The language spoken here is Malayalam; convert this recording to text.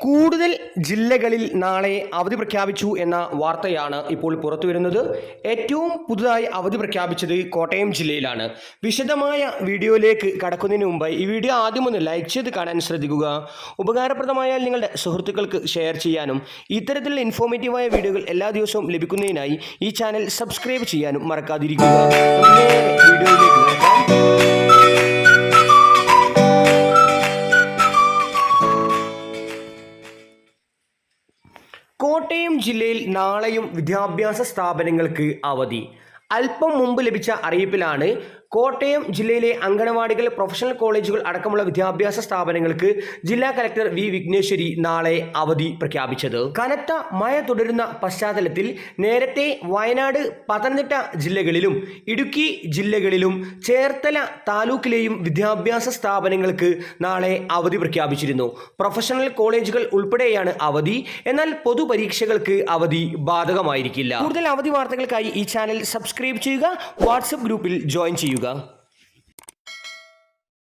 കൂടുതൽ ജില്ലകളിൽ നാളെ അവധി പ്രഖ്യാപിച്ചു എന്ന വാർത്തയാണ് ഇപ്പോൾ പുറത്തു വരുന്നത് ഏറ്റവും പുതുതായി അവധി പ്രഖ്യാപിച്ചത് കോട്ടയം ജില്ലയിലാണ്. വിശദമായ വീഡിയോയിലേക്ക് കടക്കുന്നതിന് മുമ്പ് ഈ വീഡിയോ ആദ്യം ഒന്ന് ലൈക്ക് ചെയ്ത് കാണാൻ ശ്രദ്ധിക്കുക. ഉപകാരപ്രദമായാൽ നിങ്ങളുടെ സുഹൃത്തുക്കൾക്ക് ഷെയർ ചെയ്യാനും ഇത്തരത്തിലുള്ള ഇൻഫോർമേറ്റീവായ വീഡിയോകൾ എല്ലാ ദിവസവും ലഭിക്കുന്നതിനായി ഈ ചാനൽ സബ്സ്ക്രൈബ് ചെയ്യാനും മറക്കാതിരിക്കുക. വീഡിയോയിലേക്ക് കോട്ടയം ജില്ലയിൽ നാളെയും വിദ്യാഭ്യാസ സ്ഥാപനങ്ങൾക്ക് അവധി. അല്പം മുമ്പ് ലഭിച്ച അറിയിപ്പിലാണ് കോട്ടയം ജില്ലയിലെ അങ്കണവാടികൾ പ്രൊഫഷണൽ കോളേജുകൾ അടക്കമുള്ള വിദ്യാഭ്യാസ സ്ഥാപനങ്ങൾക്ക് ജില്ലാ കലക്ടർ വി വിഘ്നേശ്വരി നാളെ അവധി പ്രഖ്യാപിച്ചത്. കനത്ത മഴ തുടരുന്ന പശ്ചാത്തലത്തിൽ നേരത്തെ വയനാട് പത്തനംതിട്ട ജില്ലകളിലും ഇടുക്കി ജില്ലകളിലും ചേർത്തല താലൂക്കിലെയും വിദ്യാഭ്യാസ സ്ഥാപനങ്ങൾക്ക് നാളെ അവധി പ്രഖ്യാപിച്ചിരുന്നു. പ്രൊഫഷണൽ കോളേജുകൾ ഉൾപ്പെടെയാണ് അവധി. എന്നാൽ പൊതുപരീക്ഷകൾക്ക് അവധി ബാധകമായിരിക്കില്ല. കൂടുതൽ അവധി വാർത്തകൾക്കായി ഈ ചാനൽ സബ്സ്ക്രൈബ് ചെയ്യുക. വാട്സപ്പ് ഗ്രൂപ്പിൽ ജോയിൻ ചെയ്യുക. Portugal